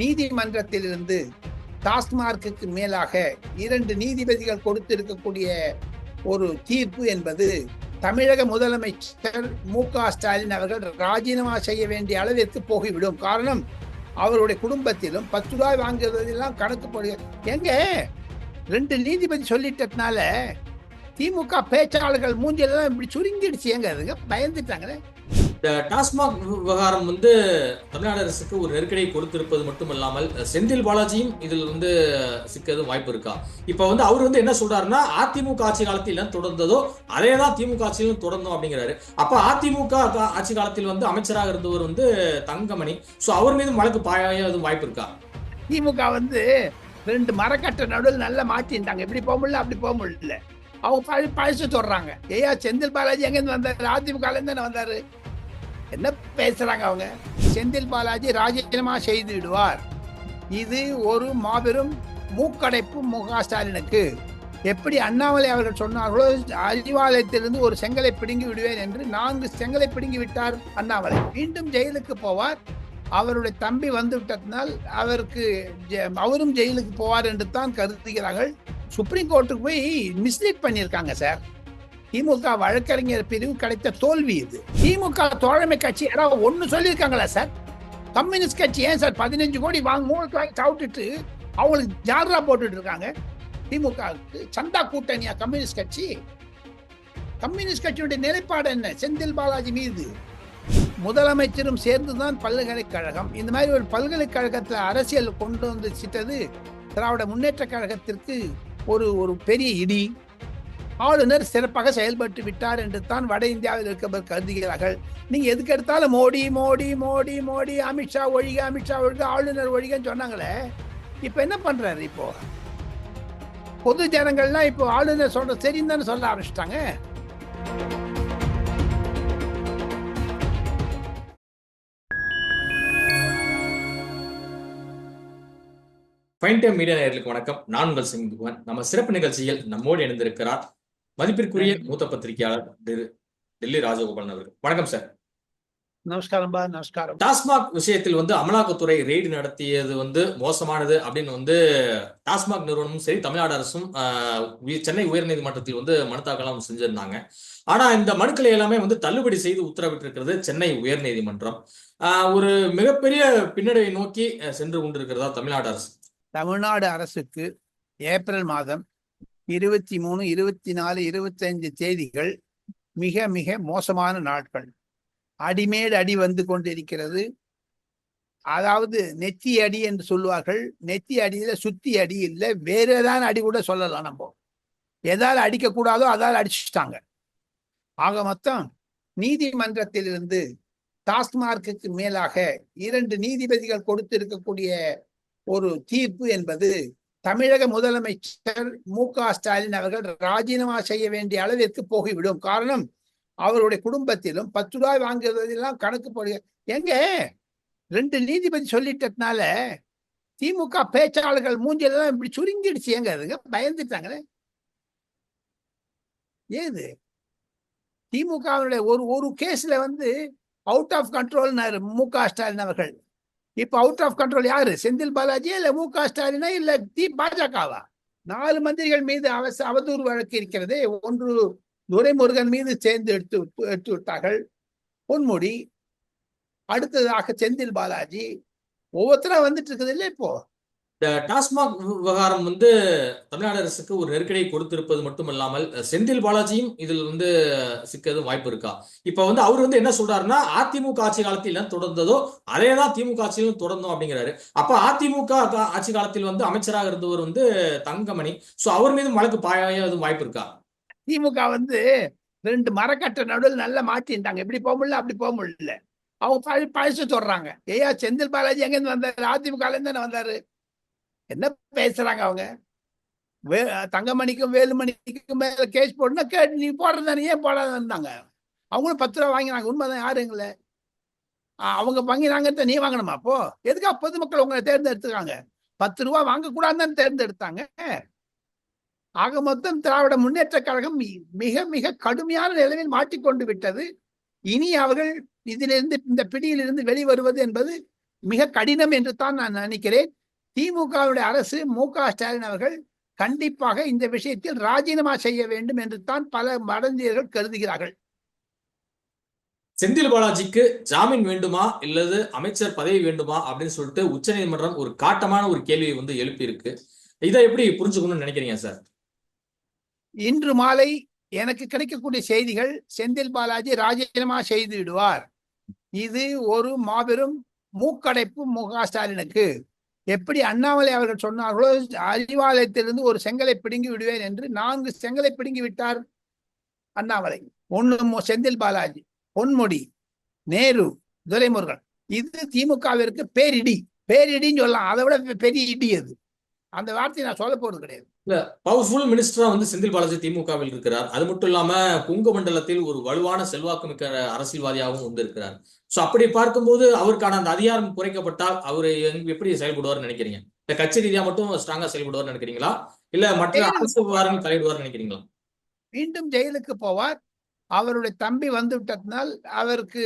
நீதிமன்றத்திலிருந்து டாஸ்மார்க்கு மேலாக இரண்டு நீதிபதிகள் கொடுத்திருக்கக்கூடிய ஒரு தீர்ப்பு என்பது தமிழக முதலமைச்சர் மு க ஸ்டாலின் அவர்கள் ராஜினாமா செய்ய வேண்டிய அளவிற்கு போகிவிடும். காரணம் அவருடைய குடும்பத்திலும் பத்து ரூபாய் வாங்குறதெல்லாம் கணக்கு போடு. எங்க ரெண்டு நீதிபதி சொல்லிட்டதுனால திமுக பேச்சாளர்கள் மூஞ்சியெல்லாம் இப்படி சுருங்கிடுச்சு. எங்க அதுங்க பயந்துட்டாங்களே. இந்த டாஸ்மாக் விவகாரம் வந்து தமிழ்நாடு அரசுக்கு ஒரு நெருக்கடியை கொடுத்திருப்பது மட்டுமல்லாமல் செந்தில் பாலாஜியும் இதில் வந்து சிக்கிறது வாய்ப்பு இருக்கா? இப்ப வந்து அவர் வந்து என்ன சொல்றாருன்னா அதிமுக ஆட்சி காலத்தில் என்ன தொடர்ந்ததோ அதே தான் திமுக ஆட்சியிலும் தொடர்ந்தோம் அப்படிங்கிறாரு. அப்ப அதிமுக ஆட்சி காலத்தில் வந்து அமைச்சராக இருந்தவர் வந்து தங்கமணி. சோ அவர் மீதும் வழக்கு பாய எதுவும் வாய்ப்பு இருக்கா? திமுக வந்து ரெண்டு மரக்கட்ட நடுவில் நல்லா மாட்டிட்டாங்க இப்படி போக முடியல அப்படி போக முடியல. அவங்க பழி பழிச்சு சொல்றாங்க ஏயா செந்தில் பாலாஜி எங்கேருந்து வந்தாரு? அதிமுக இருந்து தானே வந்தாரு? என்ன பேசுறாங்க அவங்க? செந்தில் பாலாஜி ராஜினாமா செய்து விடுவார் இது ஒரு மாபெரும் மூக்கடைப்பு மு க ஸ்டாலினுக்கு. எப்படி அண்ணாமலை அவர்கள் சொன்னார்களோ அறிவாலயத்திலிருந்து ஒரு செங்கலை பிடுங்கி விடுவேன் என்று நான்கு செங்கலை பிடுங்கி விட்டார் அண்ணாமலை. மீண்டும் ஜெயிலுக்கு போவார். அவருடைய தம்பி வந்து விட்டதினால் அவருக்கு ஜெ- அவரும் ஜெயிலுக்கு போவார் என்று தான் கருதுகிறார்கள். சுப்ரீம் கோர்ட்டுக்கு போய் மிஸ்லீட் பண்ணியிருக்காங்க சார். திமுக வழக்கறிஞர் பிரிவு கிடைத்த தோல்வி இது. திமுக தோழமை கட்சி யாராவது ஒன்னு சொல்லியிருக்காங்களா சார்? கம்யூனிஸ்ட் கட்சி ஏன் சார் பதினஞ்சு கோடி வாங்க மூணுக்கு வாங்கி சாப்பிட்டுட்டு அவங்களுக்கு ஜாரா போட்டுட்டு இருக்காங்க? திமுகவுக்கு சந்தா கூட்டணியா கம்யூனிஸ்ட் கட்சி? கம்யூனிஸ்ட் கட்சியுடைய நிலைப்பாடு என்ன? செந்தில் பாலாஜி மீது முதலமைச்சரும் சேர்ந்துதான் பல்கலைக்கழகம். இந்த மாதிரி ஒரு பல்கலைக்கழகத்தில் அரசியல் கொண்டு வந்து சிட்டது திராவிட முன்னேற்ற கழகத்திற்கு ஒரு ஒரு பெரிய இடி. ஆளுநர் சிறப்பாக செயல்பட்டு விட்டார் என்று தான் வட இந்தியாவில் இருக்கவர் கருதுகிறார்கள். நீங்க எதுக்கு எடுத்தாலும் மோடி மோடி மோடி மோடி அமித்ஷா ஒழிக அமித்ஷா ஒழிக ஆளுநர் ஒழிகன்னு சொன்னாங்களே. இப்ப என்ன பண்றாரு இப்போ? பொது ஜனங்கள்லாம் இப்போ ஆளுநர் சொல்ற சரின்னு தானே சொல்ல ஆரம்பிச்சிட்டாங்க. ஃபைன் டைம் மீடியா நேர்களுக்கு வணக்கம். நான் உங்கள் சிங் நம்ம சிறப்பு நிகழ்ச்சியில் நம்மோடு இணைந்திருக்கிறார் மதிப்பிற்குரிய மூத்த பத்திரிகையாளர் திரு டெல்லி ராஜகோபாலன் அவர்கள். வணக்கம் சார் நமஸ்காரம் பா நமஸ்காரம். டாஸ்மாக் விஷயத்தில் வந்து அமலாக்கத்துறை ரெய்டு நடத்தியது வந்து மோசமானது அப்படின்னு வந்து டாஸ்மாக் நிறுவனமும் சரி தமிழ்நாடு அரசும் சென்னை உயர்நீதிமன்றத்தில் வந்து மனு தாக்கலாம் செஞ்சிருந்தாங்க. ஆனா இந்த மனுக்களை எல்லாமே வந்து தள்ளுபடி செய்து உத்தரவிட்டிருக்கிறது சென்னை உயர்நீதிமன்றம். ஒரு மிகப்பெரிய பின்னடைவை நோக்கி சென்று கொண்டிருக்கிறதா தமிழ்நாடு அரசு? தமிழ்நாடு அரசுக்கு ஏப்ரல் மாதம் இருபத்தி மூணு இருபத்தி நாலு இருபத்தஞ்சு தேதிகள் மிக மிக மோசமான நாட்கள். அடிமேல் அடி வந்து கொண்டிருக்கிறது. அதாவது நெத்தி அடி என்று சொல்லுவார்கள். நெத்தி அடியில சுத்தி அடி இல்லை. வேற ஏதாவது அடி கூட சொல்லலாம் நம்ம. எதால் அடிக்கக்கூடாதோ அதால் அடிச்சுட்டாங்க. ஆக மொத்தம் நீதிமன்றத்திலிருந்து டாஸ்மார்க்கு மேலாக இரண்டு நீதிபதிகள் கொடுத்திருக்கக்கூடிய ஒரு தீர்ப்பு என்பது தமிழக முதலமைச்சர் மு க ஸ்டாலின் அவர்கள் ராஜினாமா செய்ய வேண்டிய அளவிற்கு போகிவிடும். காரணம் அவருடைய குடும்பத்திலும் பத்து ரூபாய் வாங்குறதெல்லாம் கணக்கு போடு. எங்க? ரெண்டு நீதிபதி சொல்லிட்டதுனால திமுக பேச்சாளர்கள் மூஞ்சிலெல்லாம் இப்படி சுருங்கிடுச்சு. எங்க அதுங்க பயந்துட்டாங்களே? ஏது? திமுகவினுடைய ஒரு ஒரு கேஸ்ல வந்து அவுட் ஆஃப் கண்ட்ரோல்னாரு மு க ஸ்டாலின் அவர்கள். இப்ப அவுட் ஆஃப் கண்ட்ரோல் யாரு? செந்தில் பாலாஜி இல்ல மு க ஸ்டாலினா இல்ல தி பாஜகவா? நாலு மந்திரிகள் மீது அவச அவதூறு வழக்கு இருக்கிறது. ஒன்று துரைமுருகன் மீது சேர்ந்து எடுத்து எடுத்து விட்டார்கள். பொன்முடி. அடுத்ததாக செந்தில் பாலாஜி. ஒவ்வொருத்தரா வந்துட்டு இருக்குது இல்ல இப்போ? இந்த டாஸ்மாக் விவகாரம் வந்து தமிழ்நாடு அரசுக்கு ஒரு நெருக்கடியை கொடுத்திருப்பது மட்டுமல்லாமல் செந்தில் பாலாஜியும் இதில் வந்து சிக்கிறது வாய்ப்பு இருக்கா? இப்ப வந்து அவர் வந்து என்ன சொல்றாருன்னா அதிமுக ஆட்சி காலத்தில் என்ன தொடர்ந்ததோ அதே தான் திமுக ஆட்சியிலும் தொடர்ந்தோம் அப்படிங்கிறாரு. அப்ப அதிமுக ஆட்சி காலத்தில் வந்து அமைச்சராக இருந்தவர் வந்து தங்கமணி. சோ அவர் மீதும் வழக்கு பாய எதுவும் வாய்ப்பு இருக்கா? திமுக வந்து ரெண்டு மரக்கட்ட நடுவில் நல்லா மாட்டிட்டாங்க எப்படி போக முடியல அப்படி போக முடியல. அவங்க பழி பழசு சொல்றாங்க ஏயா செந்தில் பாலாஜி எங்கேருந்து வந்தாரு? அதிமுக இருந்து தானே வந்தாரு? என்ன பேசுறாங்க அவங்க? வே தங்கமணிக்கும் வேலுமணிக்கும் மேல கேஸ் போடணும்னா கேட்டு நீ போடுறதானே ஏன் போடாதாங்க அவங்களும் பத்து ரூபா வாங்கினாங்க. உண்மைதான் யாருங்களே அவங்க வாங்கினாங்கிறத நீ வாங்கணுமா அப்போ? எதுக்கா பொதுமக்கள் உங்களை தேர்ந்தெடுத்துக்காங்க பத்து ரூபா வாங்கக்கூடாதுன்னு தேர்ந்தெடுத்தாங்க. ஆக மொத்தம் திராவிட முன்னேற்ற கழகம் மிக மிக கடுமையான நிலையில் மாட்டிக்கொண்டு விட்டது. இனி அவர்கள் இதிலிருந்து இந்த பிடியிலிருந்து வெளிவருவது என்பது மிக கடினம் என்று தான் நான் நினைக்கிறேன். திமுகவுடைய அரசு மு க ஸ்டாலின் அவர்கள் கண்டிப்பாக இந்த விஷயத்தில் ராஜினாமா செய்ய வேண்டும் என்று தான் பல வடந்தியர்கள் கருதுகிறார்கள். செந்தில் பாலாஜிக்கு ஜாமீன் வேண்டுமா? இல்லது அமைச்சர் பதவி வேண்டுமா? அப்படின்னு சொல்லிட்டு உச்சநீதிமன்றம் ஒரு காட்டமான ஒரு கேள்வியை வந்து எழுப்பி இருக்கு இதை எப்படி புரிஞ்சுக்கணும்னு நினைக்கிறீங்க சார்? இன்று மாலை எனக்கு கிடைக்கக்கூடிய செய்திகள் செந்தில் பாலாஜி ராஜினாமா செய்து விடுவார். இது ஒரு மாபெரும் மூக்கடைப்பு மு க ஸ்டாலினுக்கு. எப்படி அண்ணாமலை அவர்கள் சொன்னார்களோ அறிவாலயத்திலிருந்து ஒரு செங்கலை பிடுங்கி விடுவேன் என்று நான்கு செங்கலை பிடுங்கி விட்டார் அண்ணாமலை. ஒன்னு செந்தில் பாலாஜி பொன்முடி நேரு துரைமுருகன். இது திமுகவிற்கு பேரிடி. பேரிடின்னு சொல்லலாம். அதை விட பெரிய இடி அது. அந்த வார்த்தையை நான் சொல்ல போறது கிடையாது. இல்ல பவர்ஃபுல் மினிஸ்டரா வந்து செந்தில் பாலாஜி திமுகவில் இருக்கிறார். அது மட்டும் இல்லாம குங்க மண்டலத்தில் ஒரு வலுவான செல்வாக்கு மிக்க அரசியல்வாதியாகவும் வந்து இருக்கிறார் சோ அப்படி பார்க்கும்போது அவருக்கான அந்த அதிகாரம் குறைக்கப்பட்டால் அவர் எப்படி செயல்படுவார்னு நினைக்கிறீங்க? இந்த கட்சி ரீதியா மட்டும் ஸ்ட்ராங்கா செயல்படுவார்னு நினைக்கிறீங்களா? இல்ல மற்ற அரசு விவகாரங்கள் தலையிடுவார்னு நினைக்கிறீங்களா? மீண்டும் ஜெயிலுக்கு போவார். அவருடைய தம்பி வந்து விட்டதனால் அவருக்கு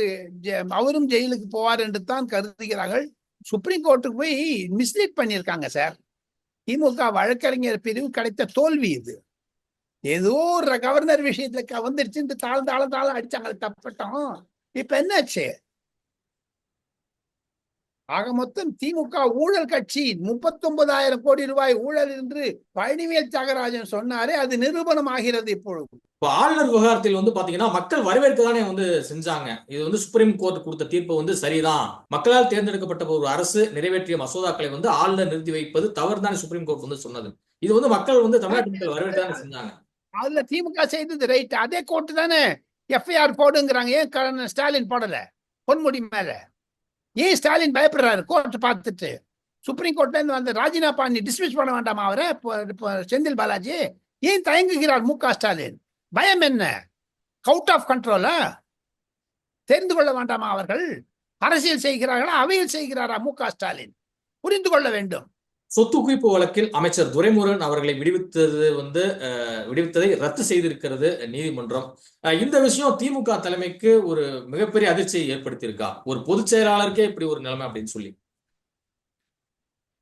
அவரும் ஜெயிலுக்கு போவார் என்று தான் கருதுகிறார்கள். சுப்ரீம் கோர்ட்டுக்கு போய் மிஸ்லீட் பண்ணியிருக்காங்க சார் திமுக வழக்கறிஞர் பிரிவு கிடைத்த தோல்வி இது. ஏதோ ஒரு கவர்னர் விஷயத்துல வந்துருச்சுன்னு தாழ்ந்து தாழ தாழ அடிச்சாங்க தப்பட்டோம். இப்ப என்னாச்சு? ஆக மொத்தம் திமுக ஊழல் கட்சி முப்பத்தொன்பதாயிரம் கோடி ரூபாய் ஊழல் என்று பழனிவேல் தியாகராஜன் சொன்னாரே அது நிரூபணம் ஆகிறது இப்பொழுது. இப்போ ஆளுநர் விவகாரத்தில் வந்து பாத்தீங்கன்னா மக்கள் வரவேற்க தானே வந்து செஞ்சாங்க. இது வந்து சுப்ரீம் கோர்ட் கொடுத்த தீர்ப்பு வந்து சரிதான். மக்களால் தேர்ந்தெடுக்கப்பட்ட ஒரு அரசு நிறைவேற்றிய மசோதாக்களை வந்து ஆளுநர் நிறுத்தி வைப்பது தவறு தானே சுப்ரீம் கோர்ட் வந்து சொன்னது. இது வந்து மக்கள் வந்து தமிழ்நாட்டு மக்கள் வரவேற்க தானே செஞ்சாங்க. அதுல திமுக செய்தது ரைட் அதே கோர்ட்டு தானே எஃப்ஐஆர் போடுங்கிறாங்க. ஏன் ஸ்டாலின் போடல? பொன்முடி மேல. ஏன் ஸ்டாலின் பயப்படுறாரு? கோர்ட் பார்த்துட்டு. சுப்ரீம் கோர்ட்ல இருந்து வந்து ராஜினா பண்ணி டிஸ்மிஸ் பண்ண வேண்டாமா அவரை? செந்தில் பாலாஜி. ஏன் தயங்குகிறார் மு க ஸ்டாலின்? பயம் என்ன? அவுட் ஆஃப் கண்ட்ரோலா தெரிந்து கொள்ள வேண்டாமா அவர்கள்? அரசியல் செய்கிறார்களா? அவையில் செய்கிறாரா மு க ஸ்டாலின்? புரிந்து கொள்ள வேண்டும். சொத்து குவிப்பு வழக்கில் அமைச்சர் துரைமுருகன் அவர்களை விடுவித்தது வந்து அஹ், விடுவித்ததை ரத்து செய்திருக்கிறது நீதிமன்றம். அஹ், இந்த விஷயம் திமுக தலைமைக்கு ஒரு மிகப்பெரிய அதிர்ச்சியை ஏற்படுத்தியிருக்கா? ஒரு பொதுச் செயலாளருக்கே இப்படி ஒரு நிலைமை அப்படின்னு சொல்லி.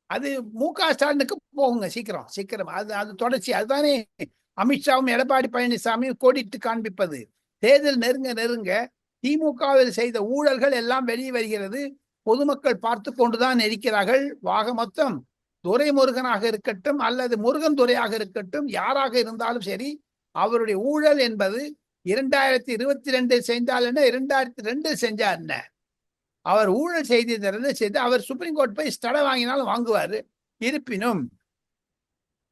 அது மு க ஸ்டாலினுக்கு போகுங்க சீக்கிரம் சீக்கிரம். அது அது தொடர்ச்சி. அதுதானே அமித்ஷாவும் எடப்பாடி பழனிசாமியும் கோடிட்டு காண்பிப்பது. தேர்தல் நெருங்க நெருங்க திமுகவில் செய்த ஊழல்கள் எல்லாம் வெளியே வருகிறது. பொதுமக்கள் பார்த்து கொண்டுதான் இருக்கிறார்கள். வாக மொத்தம். துரைமுருகனாக இருக்கட்டும் அல்லது முருகன் துரையாக இருக்கட்டும் யாராக இருந்தாலும் சரி அவருடைய ஊழல் என்பது இரண்டாயிரத்தி இருபத்தி ரெண்டில் செய்தால் என்ன இரண்டாயிரத்தி ரெண்டில் செஞ்சார் என்ன? அவர் ஊழல் செய்ததிலிருந்து செய்து அவர் சுப்ரீம் கோர்ட் போய் ஸ்டடை வாங்கினாலும் வாங்குவார். இருப்பினும்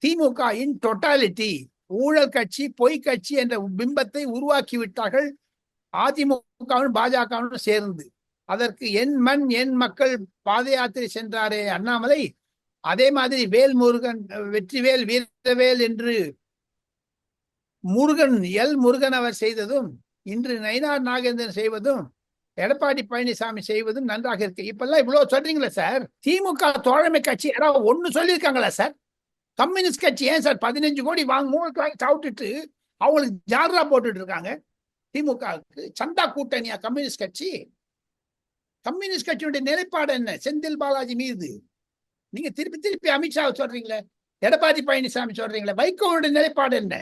திமுக இன் டொட்டாலிட்டி ஊழல் கட்சி பொய் கட்சி என்ற பிம்பத்தை உருவாக்கி விட்டார்கள் அதிமுகவும் பாஜகவும் சேர்ந்து. அதற்கு என் மண் என் மக்கள் பாத யாத்திரை சென்றாரே அண்ணாமலை அதே மாதிரி வேல் முருகன் வெற்றிவேல் வீரவேல் என்று முருகன் எல் முருகன் அவர் செய்ததும் இன்று நயினார் நாகேந்திரன் செய்வதும் எடப்பாடி பழனிசாமி செய்வதும் நன்றாக இருக்கு. இப்பெல்லாம் இவ்வளவு சொல்றீங்களா சார்? திமுக தோழமை கட்சி யாராவது ஒண்ணு சொல்லியிருக்காங்களா சார்? கம்யூனிஸ்ட் கட்சி ஏன் சார் பதினஞ்சு கோடி வாங்க மூணு வாங்கி சாப்பிட்டுட்டு அவங்களுக்கு ஜார்ரா போட்டுட்டு இருக்காங்க? திமுகவுக்கு சந்தா கூட்டணியா கம்யூனிஸ்ட் கட்சி? கம்யூனிஸ்ட் கட்சியுடைய நிலைப்பாடு என்ன? செந்தில் பாலாஜி மீது நீங்க திருப்பி திருப்பி அமித்ஷா சொல்றீங்களே? எடப்பாடி பழனிசாமி சொல்றீங்களே? வைகோவுடைய நிலைப்பாடு என்ன?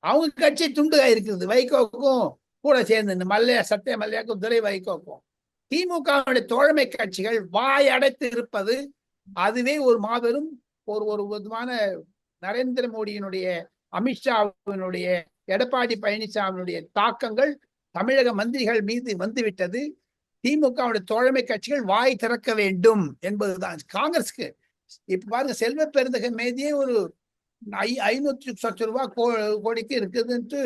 அவங்க கட்சி துண்டுகா இருக்குது. வைகோக்கும் கூட சேர்ந்து இந்த மல்லையா சத்திய மல்லையாக்கும் துரை வைகோக்கும் திமுகவுடைய தோழமை கட்சிகள் வாய் அடைத்து இருப்பது அதுவே ஒரு மாபெரும் ஒரு ஒரு விதமான நரேந்திர மோடியினுடைய அமித்ஷாவினுடைய எடப்பாடி பழனிசாமியினுடைய தாக்கங்கள் தமிழக மந்திரிகள் மீது வந்துவிட்டது. திமுகவுடைய தோழமை கட்சிகள் வாய் திறக்க வேண்டும் என்பதுதான். காங்கிரஸ்க்கு இப்ப பாருங்க செல்வ பெருந்தக மீதியே ஒரு ஐ ஐநூத்தி சொச்ச ரூபாய் கோ கோடிக்கு இருக்குதுன்ட்டு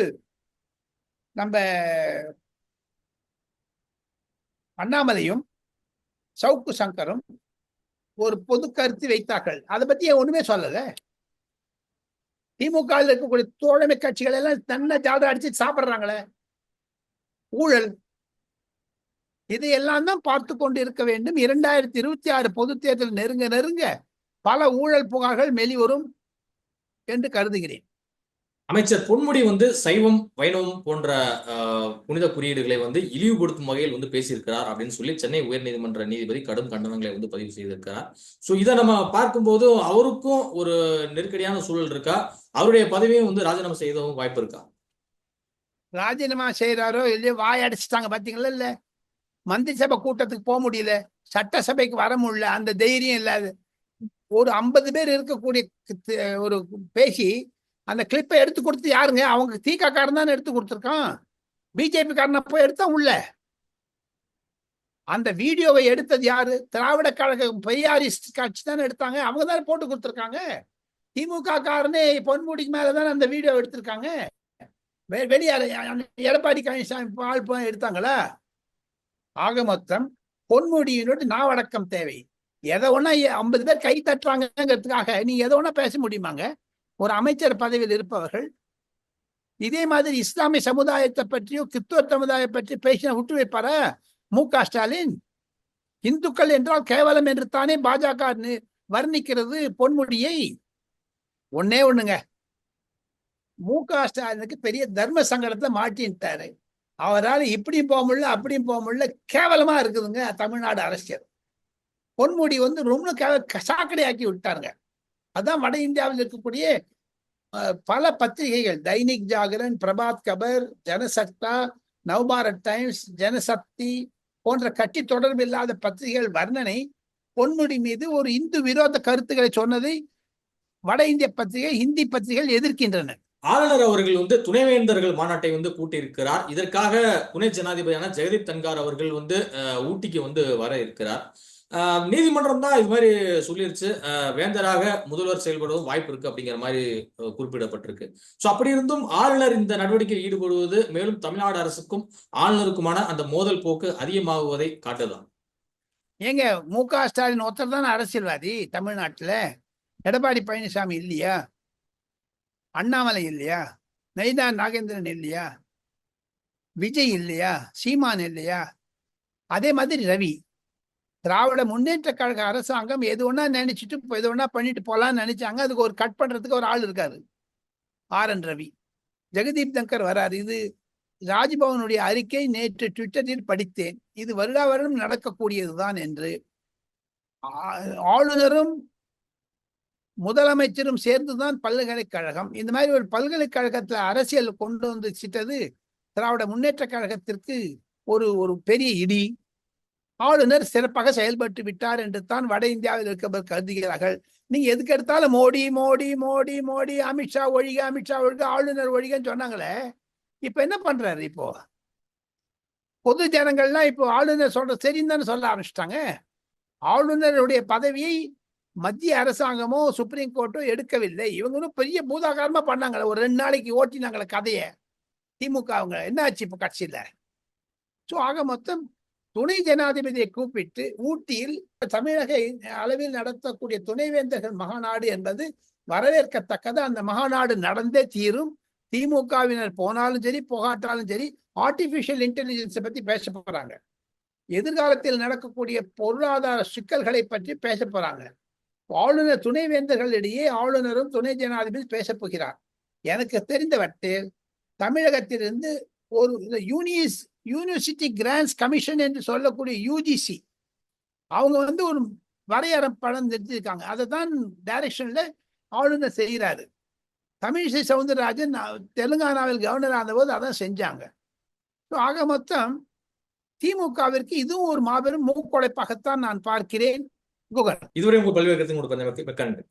நம்ம அண்ணாமலையும் சவுக்கு சங்கரும் ஒரு பொது கருத்து வைத்தார்கள். அதை பத்தி ஒண்ணுமே சொல்லல? திமுக இருக்கக்கூடிய தோழமை கட்சிகள் எல்லாம் தன்னை ஜாதகம் அடிச்சு சாப்பிடுறாங்களே. ஊழல் இதையெல்லாம் தான் பார்த்து கொண்டு இருக்க வேண்டும். இரண்டாயிரத்தி இருபத்தி ஆறு பொது தேர்தல் நெருங்க நெருங்க பல ஊழல் புகார்கள் வெளிவரும் என்று கருதுகிறேன். அமைச்சர் பொன்முடி வந்து சைவம் வைணவம் போன்ற புனித குறியீடுகளை வந்து இழிவுபடுத்தும் வகையில் வந்து பேசியிருக்கிறார் அப்படின்னு சொல்லி சென்னை உயர்நீதிமன்ற நீதிபதி கடும் கண்டனங்களை வந்து பதிவு செய்திருக்கிறார். ஸோ இதை நம்ம பார்க்கும்போது அவருக்கும் ஒரு நெருக்கடியான சூழல் இருக்கா? அவருடைய பதவியும் வந்து ராஜினாமா செய்யவும் வாய்ப்பு இருக்கா? ராஜினாமா செய்யறாரோ இல்லையோ வாய் அடைச்சிட்டாங்க பாத்தீங்களா இல்ல? மந்திரி சபை கூட்டத்துக்கு போக முடியல. சட்டசபைக்கு வர முடியல. அந்த தைரியம் இல்லாத ஒரு ஐம்பது பேர் இருக்கக்கூடிய ஒரு பேசி அந்த கிளிப்பை எடுத்து கொடுத்து யாருங்க? அவங்க திக காரன் தானே எடுத்து கொடுத்துருக்கான். பிஜேபி காரனை போய் எடுத்தா உள்ள. அந்த வீடியோவை எடுத்தது யாரு? திராவிட கழக பெரியாரிஸ்ட் கட்சி தானே எடுத்தாங்க. அவங்க தானே போட்டு கொடுத்துருக்காங்க. திமுக காரனே பொன்முடிக்கு மேலதானே அந்த வீடியோ எடுத்திருக்காங்க. வெளியார எடப்பாடி பழனிசாமி ஆள் எடுத்தாங்களா? ஆக மொத்தம் பொன்முடியினோட நாவடக்கம் தேவை. எதை ஒன்னா ஐம்பது பேர் கை தட்டுறாங்கிறதுக்காக நீ எதை ஒண்ணா பேச முடியுமாங்க? ஒரு அமைச்சர் பதவியில் இருப்பவர்கள் இதே மாதிரி இஸ்லாமிய சமுதாயத்தை பற்றியோ கிறிஸ்துவ சமுதாயம் பற்றி பேசின விட்டு வைப்பார? மு க ஸ்டாலின் இந்துக்கள் என்றால் கேவலம் என்று தானே பாஜக வர்ணிக்கிறது பொன்முடியை. ஒன்னே ஒண்ணுங்க. மு க ஸ்டாலினுக்கு பெரிய தர்ம சங்கடத்தை மாட்டின்ட்டாரு. அவரால் இப்படியும் போக முடியல அப்படியும் போக முடியல. கேவலமா இருக்குதுங்க தமிழ்நாடு அரசியல். பொன்முடி வந்து ரொம்ப கேவ சாக்கடையாக்கி விட்டாருங்க. அதான் வட இந்தியாவில் இருக்கக்கூடிய பல பத்திரிகைகள். தைனிக் ஜாகரன் பிரபாத் கபர் ஜனசக்தா நவபாரத் டைம்ஸ் ஜனசக்தி போன்ற கட்சி தொடர்பு இல்லாத பத்திரிகைகள் வர்ணனை பொன்முடி மீது ஒரு இந்து விரோத கருத்துக்களை சொன்னதை வட இந்திய பத்திரிகை ஹிந்தி பத்திரிகைகள் எதிர்க்கின்றன. ஆளுநர் அவர்கள் வந்து துணைவேந்தர்கள் மாநாட்டை வந்து கூட்டியிருக்கிறார். இதற்காக துணை ஜனாதிபதியான ஜெகதீப் தன்கார் அவர்கள் வந்து ஊட்டிக்கு வந்து வர இருக்கிறார். நீதிமன்றம் தான் இது மாதிரி சொல்லிருச்சு. வேந்தராக முதல்வர் செயல்படவும் வாய்ப்பு இருக்கு அப்படிங்கிற மாதிரி குறிப்பிடப்பட்டிருக்கு. ஸோ அப்படி இருந்தும் ஆளுநர் இந்த நடவடிக்கையில் ஈடுபடுவது மேலும் தமிழ்நாடு அரசுக்கும் ஆளுநருக்குமான அந்த மோதல் போக்கு அதிகமாகுவதை காட்டுதான். ஏங்க மு க ஸ்டாலின் ஒருத்தர் தானே அரசியல்வாதி தமிழ்நாட்டில்? எடப்பாடி பழனிசாமி இல்லையா? அண்ணாமலை இல்லையா? நைதா நாகேந்திரன் இல்லையா? விஜய் இல்லையா? சீமான் இல்லையா? அதே மாதிரி ரவி. திராவிட முன்னேற்ற கழக அரசாங்கம் எது ஒன்றா நினைச்சிட்டு எது ஒன்றா பண்ணிட்டு போலாம்னு நினைச்சாங்க. அதுக்கு ஒரு கட் பண்றதுக்கு ஒரு ஆள் இருக்காரு. R N Ravi. Jagdeep Dhankhar வராரு. இது ராஜ்பவனுடைய அறிக்கை நேற்று ட்விட்டரில் படித்தேன். இது வருடா வருடம் நடக்கக்கூடியதுதான் என்று. ஆ- ஆளுநரும் முதலமைச்சரும் சேர்ந்துதான் பல்கலைக்கழகம். இந்த மாதிரி ஒரு பல்கலைக்கழகத்துல அரசியல் கொண்டு வந்து சிட்டது திராவிட முன்னேற்ற கழகத்திற்கு ஒரு ஒரு பெரிய இடி. ஆளுநர் சிறப்பாக செயல்பட்டு விட்டார் என்று தான் வட இந்தியாவில் இருக்கவர் கருதுகிறார்கள். நீங்க எதுக்கு எடுத்தாலும் மோடி மோடி மோடி மோடி அமித்ஷா ஒழிக அமித்ஷா ஒழிக ஆளுநர் ஒழிகன்னு சொன்னாங்களே. இப்ப என்ன பண்றாரு இப்போ? பொது ஜனங்கள்லாம் இப்போ ஆளுநர் சொல்ற சரின்னு தானே சொல்ல ஆரம்பிச்சிட்டாங்க. ஆளுநருடைய பதவியை மத்திய அரசாங்கமோ சுப்ரீம் கோர்ட்டோ எடுக்கவில்லை. இவங்களும் பெரிய பூதாகாரமா பண்ணாங்களே. ஒரு ரெண்டு நாளைக்கு ஓட்டினாங்களே கதையை. திமுக அவங்க என்ன ஆச்சு இப்போ கட்சியில? ஸோ ஆக மொத்தம் துணை ஜனாதிபதியை கூப்பிட்டு ஊட்டியில் தமிழக அளவில் நடத்தக்கூடிய துணைவேந்தர்கள் மகாநாடு என்பது வரவேற்கத்தக்கது. அந்த மகாநாடு நடந்தே தீரும். திமுகவினர் போனாலும் சரி போகாட்டாலும் சரி ஆர்டிபிஷியல் இன்டெலிஜென்ஸை பத்தி பேச போறாங்க. எதிர்காலத்தில் நடக்கக்கூடிய பொருளாதார சிக்கல்களை பற்றி பேச போறாங்க. ஆளுநர் துணைவேந்தர்களிடையே ஆளுநரும் துணை ஜனாதிபதி பேசப் போகிறார். எனக்கு தெரிந்தவற்றில் தமிழகத்திலிருந்து ஒரு யூனிஸ் யூனிவர்சிட்டி கிராண்ட்ஸ் கமிஷன் என்று சொல்லக்கூடிய யூஜிசி அவங்க வந்து ஒரு வரையறை படம் தெரிஞ்சிருக்காங்க அதை தான் டைரக்ஷன்ல ஆளுநர் செய்கிறாரு. தமிழிசை சவுந்தரராஜன் தெலுங்கானாவில் கவர்னர் ஆனபோது அதான் செஞ்சாங்க. ஸோ ஆக மொத்தம் திமுகவிற்கு இதுவும் ஒரு மாபெரும் மூக்குழைப்பாகத்தான் நான் பார்க்கிறேன். ഇതുവരെ നമുക്ക് പള്ളി വെക്കത്തിന് കൊടുക്കാൻ വെക്കാനുണ്ട്.